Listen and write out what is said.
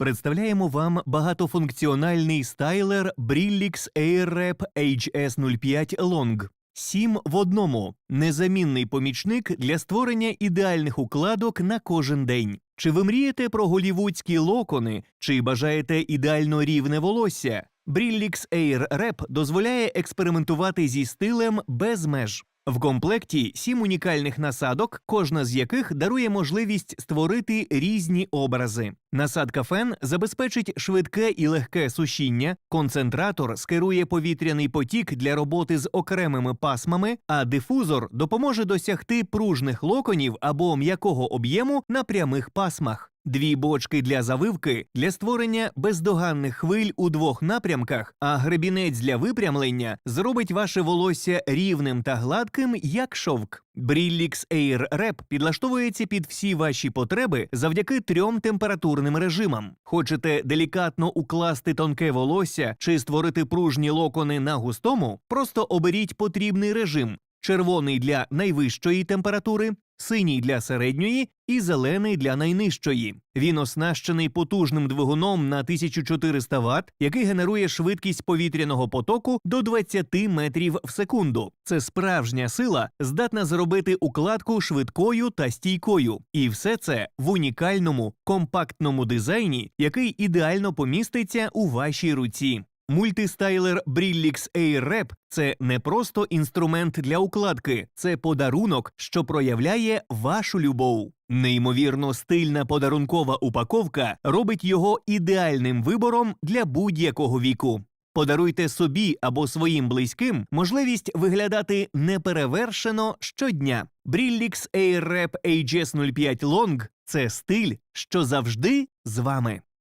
Представляємо вам багатофункціональний стайлер Brillix Airwrap HS05 Long. Сім в одному незамінний помічник для створення ідеальних укладок на кожен день. Чи ви мрієте про голівудські локони, чи бажаєте ідеально рівне волосся? Brillix Air Wrap дозволяє експериментувати зі стилем без меж. В комплекті сім унікальних насадок, кожна з яких дарує можливість створити різні образи. Насадка фен забезпечить швидке і легке сушіння, концентратор скерує повітряний потік для роботи з окремими пасмами, а дифузор допоможе досягти пружних локонів або м'якого об'єму на прямих пасмах. Дві бочки для завивки для створення бездоганних хвиль у двох напрямках, а гребінець для випрямлення зробить ваше волосся рівним та гладким, як шовк. Brillix Air Rep підлаштовується під всі ваші потреби завдяки трьом температурним режимам. Хочете делікатно укласти тонке волосся чи створити пружні локони на густому? Просто оберіть потрібний режим: червоний для найвищої температури, синій для середньої і зелений для найнижчої. Він оснащений потужним двигуном на 1400 Вт, який генерує швидкість повітряного потоку до 20 метрів в секунду. Це справжня сила, здатна зробити укладку швидкою та стійкою. І все це в унікальному компактному дизайні, який ідеально поміститься у вашій руці. Мультистайлер Brillix Air Wrap – це не просто інструмент для укладки, це подарунок, що проявляє вашу любов. Неймовірно стильна подарункова упаковка робить його ідеальним вибором для будь-якого віку. Подаруйте собі або своїм близьким можливість виглядати неперевершено щодня. Brillix Air Wrap HS05 Long – це стиль, що завжди з вами.